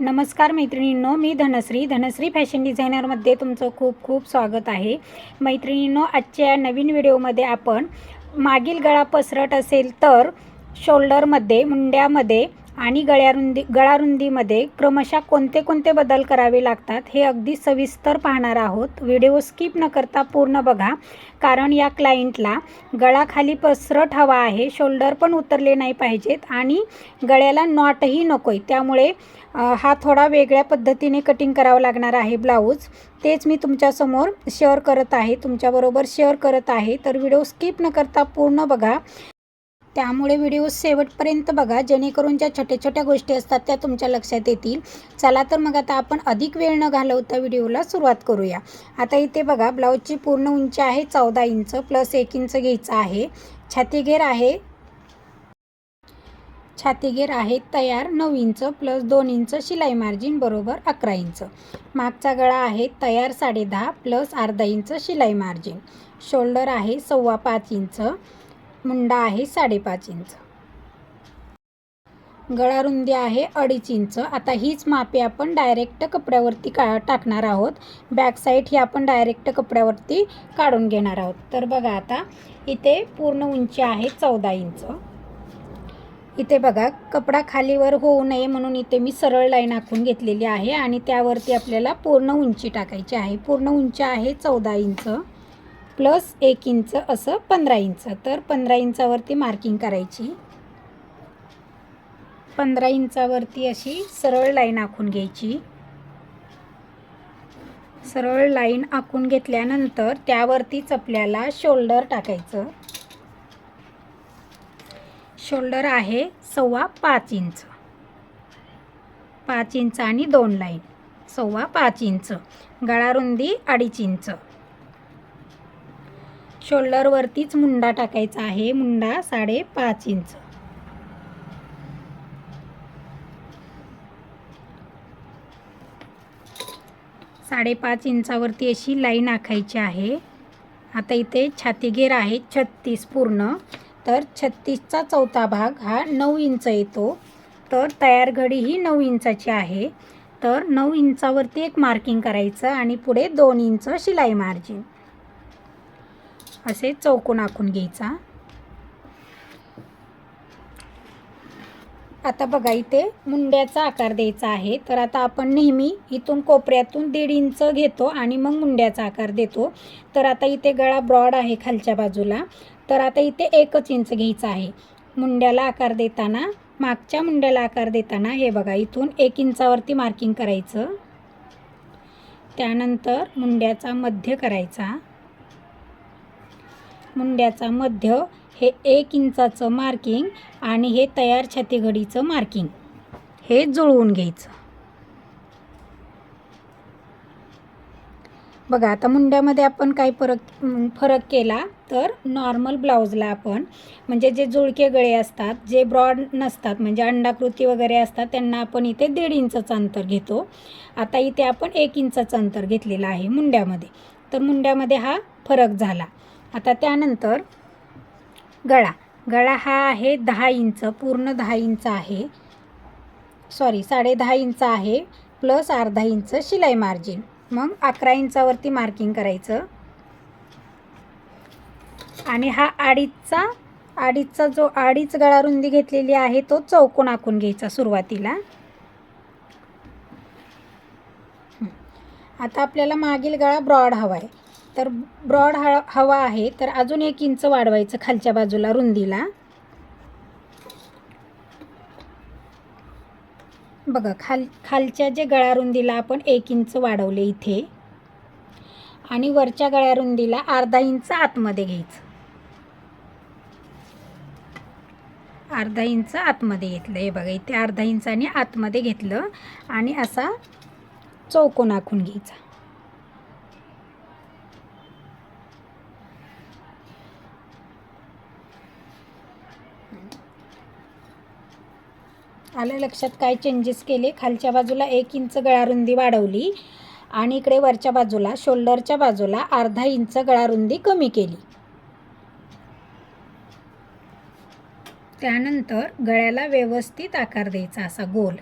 नमस्कार मैत्रिणींनो मी धनश्री. धनश्री फॅशन डिझायनरमध्ये तुमचं खूप खूप स्वागत आहे. मैत्रिणींनो आजच्या या नवीन व्हिडिओमध्ये आपण मागील गळा पसरट असेल तर शोल्डरमध्ये मुंड्यामध्ये आणि गळ्यारुंदी गळारुंदीमध्ये क्रमशः कोणते कोणते बदल करावे लागतात हे अगदी सविस्तर पाहणार आहोत. व्हिडिओ स्किप न करता पूर्ण बघा. कारण या क्लायंटला गळाखाली पसरट हवा आहे शोल्डर पण उतरले नाही पाहिजेत आणि गळ्याला नॉटही नको आहे त्यामुळे हा थोडा वेगळ्या पद्धतीने कटिंग करावं लागणार आहे ब्लाऊज. तेच मी तुमच्यासमोर शेअर करत आहे. तुमच्याबरोबर शेअर करत आहे. तर व्हिडिओ स्किप न करता पूर्ण बघा. त्यामुळे व्हिडिओ शेवटपर्यंत बघा. जेणेकरून ज्या छोट्या छोट्या गोष्टी असतात त्या तुमच्या लक्षात येतील. चला तर मग आता आपण अधिक वेळ न घालवता व्हिडिओला सुरुवात करूया. आता इथे बघा ब्लाऊजची पूर्ण उंची आहे चौदा इंच प्लस एक इंच घ्यायचं आहे. छातीगेर आहे. छातीगेर आहे तयार नऊ इंच प्लस दोन इंच शिलाई मार्जिन बरोबर अकरा इंच. मागचा गळा आहे तयार साडेदहा प्लस अर्धा इंच शिलाई मार्जिन. शोल्डर आहे सव्वा पाच इंच. मुंडा आहे साडेपाच इंच. गळा रुंदी आहे अडीच इंच. आता हीच मापे आपण डायरेक्ट कपड्यावरती का टाकणार आहोत. बॅक साईड ही आपण डायरेक्ट कपड्यावरती काढून घेणार आहोत. तर बघा आता इथे पूर्ण उंची आहे चौदा इंच. इथे बघा कपडा खालीवर होऊ नये म्हणून इथे मी सरळ लाईन आखून घेतलेली आहे आणि त्यावरती आपल्याला पूर्ण उंची टाकायची आहे. पूर्ण उंची आहे चौदा इंच. प्लस एक इंच असं पंधरा इंच. तर पंधरा इंचावरती मार्किंग करायची. पंधरा इंचावरती अशी सरळ लाईन आखून घ्यायची. सरळ लाईन आखून घेतल्यानंतर त्यावरतीच आपल्याला शोल्डर टाकायचं. शोल्डर आहे सव्वा पाच इंच. पाच इंच आणि दोन लाईन. सव्वा पाच इंच. गळारुंदी अडीच इंच. शोल्डरवरतीच मुंडा टाकायचा आहे. मुंडा साडेपाच इंच. साडेपाच इंचावरती अशी लाईन आखायची आहे. आता इथे छातीगेर आहे छत्तीस पूर्ण. तर छत्तीसचा चौथा भाग हा नऊ इंच येतो. तर तयार घडी ही नऊ इंचाची आहे. तर नऊ इंचावरती एक मार्किंग करायचं आणि पुढे दोन इंच शिलाई मार्जिन असे चौकोन आखून घ्यायचा. आता बघा इथे मुंड्याचा आकार द्यायचा आहे. तर आता आपण नेहमी इथून कोपऱ्यातून दीड इंच घेतो आणि मग मुंड्याचा आकार देतो. तर आता इथे गळा ब्रॉड आहे खालच्या बाजूला. तर आता इथे एकच इंच घ्यायचा आहे. मुंड्याला आकार देताना मागच्या मुंड्याला आकार देताना हे बघा इथून एक इंचावरती मार्किंग करायचं. त्यानंतर मुंड्याचा मध्य करायचा. मुंड्याचा मध्य हे एक इंचाचं मार्किंग आणि हे तयार छातीघडीचं मार्किंग हे जुळवून घ्यायचं. बघा आता मुंड्यामध्ये आपण काय फरक फरक केला तर नॉर्मल ब्लाऊजला आपण म्हणजे जे जुळके गळे असतात जे ब्रॉड नसतात म्हणजे अंडाकृती वगैरे असतात त्यांना आपण इथे दीड इंचाचं अंतर घेतो. आता इथे आपण एक इंचाचं अंतर घेतलेलं आहे मुंड्यामध्ये. तर मुंड्यामध्ये हा फरक झाला. आता त्यानंतर गळा. गळा हा आहे दहा इंच पूर्ण दहा इंच आहे. सॉरी साडे दहा इंच आहे प्लस अर्धा इंच शिलाई मार्जिन मग अकरा इंचावरती मार्किंग करायचं. आणि हा अडीचचा अडीचचा जो अडीच गळा रुंदी घेतलेली आहे तो चौकोन आखून घ्यायचा सुरुवातीला. आता आपल्याला मागील गळा ब्रॉड हवा आहे. तर ब्रॉड ह हवा आहे. तर अजून एक इंच वाढवायचं खालच्या बाजूला रुंदीला. बघा खाल खालच्या जे गळारुंदीला आपण एक इंच वाढवले इथे. आणि वरच्या गळ्यारुंदीला अर्धा इंच आतमध्ये घ्यायचं. अर्धा इंच आतमध्ये घेतलं. हे बघा इथे अर्धा इंचाने आतमध्ये घेतलं आणि असा चौकोन आखून घ्यायचा. आलं लक्षात काय चेंजेस केले? खालच्या बाजूला एक इंच गळारुंदी वाढवली आणि इकडे वरच्या बाजूला शोल्डरच्या बाजूला अर्धा इंच गळारुंदी कमी केली. त्यानंतर गळ्याला व्यवस्थित आकार द्यायचा असा गोल.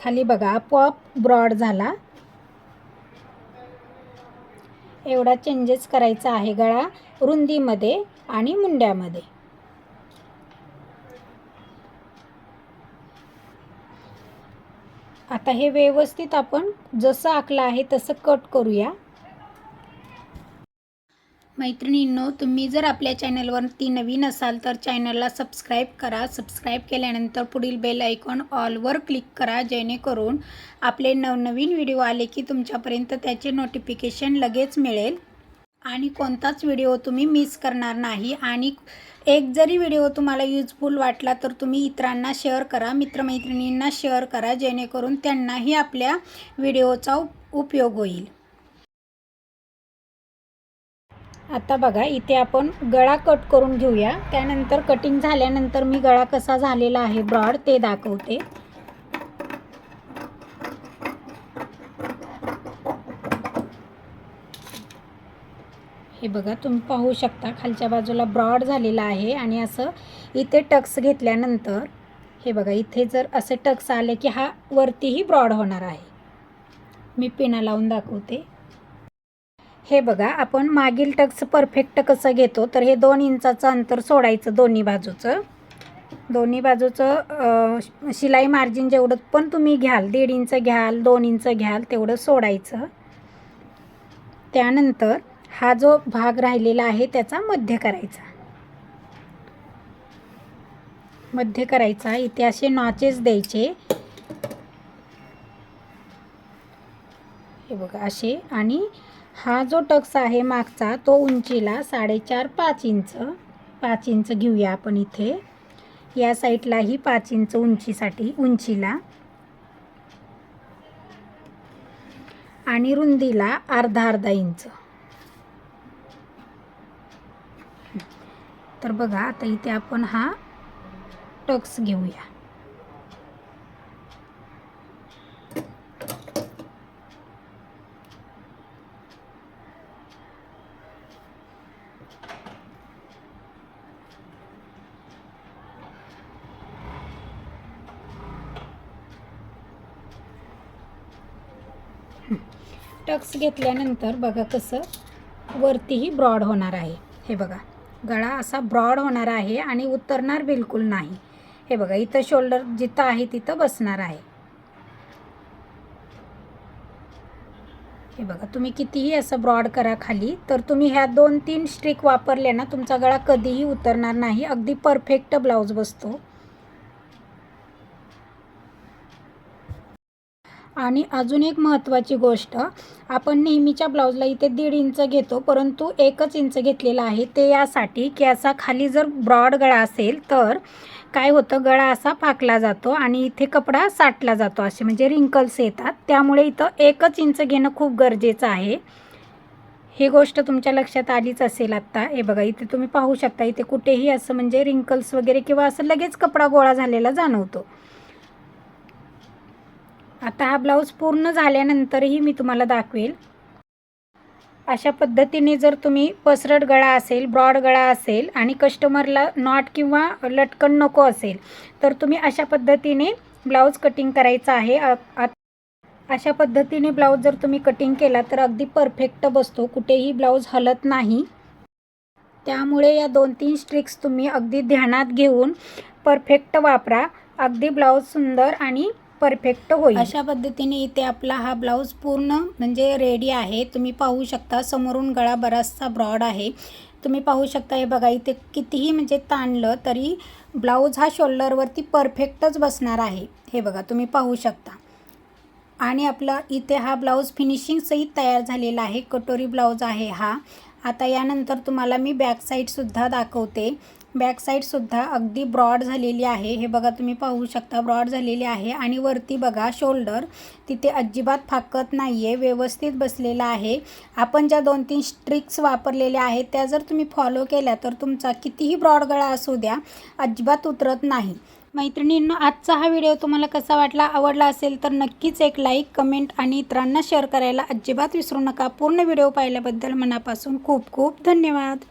खाली बघा आपोआप ब्रॉड झाला. एवढा चेंजेस करायचा आहे गळा रुंदीमध्ये आणि मुंड्यामध्ये. आता हे व्यवस्थित आपण जसं आखलं आहे तसं कट करूया. मैत्रिणींनो तुम्ही जर आपल्या चॅनलवरती नवीन असाल तर चॅनलला सबस्क्राईब करा. सबस्क्राईब केल्यानंतर पुढील बेल आयकॉन ऑलवर क्लिक करा जेणेकरून आपले नवनवीन व्हिडिओ आले की तुमच्यापर्यंत त्याचे नोटिफिकेशन लगेच मिळेल. आणि कोणताच व्हिडिओ तुम्ही मिस करणार नाही. आणि एक जरी व्हिडिओ तुम्हाला युजफुल वाटला तर तुम्ही इतरांना शेअर करा मित्रमैत्रिणींना शेअर करा जेणेकरून त्यांनाही आपल्या व्हिडिओचा उपयोग होईल. आता बघा इथे आपण गळा कट करून घेऊया. त्यानंतर कटिंग झाल्यानंतर मी गळा कसा झालेला आहे ब्रॉड ते दाखवते. हे बघा तुम्ही पाहू शकता खालच्या बाजूला ब्रॉड झालेला आहे आणि असं इथे टक्स घेतल्यानंतर हे बघा इथे जर असे टक्स आले की हा वरतीही ब्रॉड होणार आहे. मी पिना लावून दाखवते. हे बघा आपण मागील टक्स परफेक्ट कसं घेतो तर हे दोन इंचाचं अंतर सोडायचं दोन्ही बाजूचं. दोन्ही बाजूचं शिलाई मार्जिन जेवढं पण तुम्ही घ्याल दीड इंच घ्याल दोन इंच घ्याल तेवढं सोडायचं. त्यानंतर हा जो भाग राहिलेला आहे त्याचा मध्य करायचा. मध्य करायचा इथे असे नॉचेस द्यायचे. हे बघा असे आणि हा जो टक्स आहे मागचा तो उंचीला साडेचार पाच इंच पाच इंच घेऊया आपण इथे. या साईडलाही पाच इंच उंचीसाठी उंचीला. आणि रुंदीला अर्धा अर्धा इंच. तर बघा आता इथे आपण हा टक्स घेऊया. टक्स घेतल्यानंतर बघा कसं वरतीही ब्रॉड होणार आहे. हे बघा गळा असा ब्रॉड होणार आहे आणि उतरणार बिलकुल नाही. हे बघा इथं शोल्डर जिथं आहे तिथं बसणार आहे. हे बघा तुम्ही कितीही असं ब्रॉड करा खाली तर तुम्ही ह्या दोन तीन स्ट्रिक वापरल्या ना तुमचा गळा कधीही उतरणार नाही. अगदी परफेक्ट ब्लाऊज बसतो. आणि अजून एक महत्त्वाची गोष्ट आपण नेहमीच्या ब्लाऊजला इथे दीड इंच घेतो परंतु एकच इंच घेतलेला आहे ते यासाठी की असा खाली जर ब्रॉड गळा असेल तर काय होतं गळा असा फाकला जातो आणि इथे कपडा साठला जातो असे म्हणजे रिंकल्स येतात. त्यामुळे इथं एकच इंच घेणं खूप गरजेचं आहे. ही गोष्ट तुमच्या लक्षात आलीच असेल आत्ता. हे बघा इथे तुम्ही पाहू शकता इथे कुठेही असं म्हणजे रिंकल्स वगैरे किंवा असं लगेच कपडा गोळा झालेला जाणवतो. आता हा ब्लाऊज पूर्ण झाल्यानंतरही मी तुम्हाला दाखवेल. अशा पद्धतीने जर तुम्ही पसरट गळा असेल ब्रॉड गळा असेल आणि कस्टमरला नॉट किंवा लटकन नको असेल तर तुम्ही अशा पद्धतीने ब्लाऊज कटिंग करायचं आहे. आ- अशा पद्धतीने ब्लाऊज जर तुम्ही कटिंग केला तर अगदी परफेक्ट बसतो कुठेही ब्लाऊज हलत नाही. त्यामुळे या दोन तीन स्ट्रिक्स तुम्ही अगदी ध्यानात घेऊन परफेक्ट वापरा. अगदी ब्लाऊज सुंदर आणि परफेक्ट होईल. अशा पद्धतीने इथे आपला हा ब्लाऊज पूर्ण म्हणजे रेडी आहे. तुम्ही पाहू शकता समोरून गळा बराचसा ब्रॉड आहे. तुम्ही पाहू शकता हे बघा इथे कितीही म्हणजे ताणलं तरी ब्लाऊज हा शोल्डरवरती परफेक्टच बसणार आहे. हे बघा तुम्ही पाहू शकता. आणि आपला इथे हा ब्लाऊज फिनिशिंगसहित तयार झालेला आहे. कटोरी ब्लाऊज आहे हा. आता यानंतर तुम्हाला मी बॅक साईडसुद्धा दाखवते. बॅक साईडसुद्धा अगदी ब्रॉड झालेली आहे. हे बघा तुम्ही पाहू शकता ब्रॉड झालेली आहे. आणि वरती बघा शोल्डर तिथे अजिबात फाकत नाही आहे व्यवस्थित बसलेला आहे. आपण ज्या दोन तीन स्ट्रिक्स वापरलेल्या आहेत त्या जर तुम्ही फॉलो केल्या तर तुमचा कितीही ब्रॉड गळा असू द्या अजिबात उतरत नाही. मैत्रिणींनो आजचा हा व्हिडिओ तुम्हाला कसा वाटला आवडला असेल तर नक्कीच एक लाईक कमेंट आणि इतरांना शेअर करायला अजिबात विसरू नका. पूर्ण व्हिडिओ पाहिल्याबद्दल मनापासून खूप खूप धन्यवाद.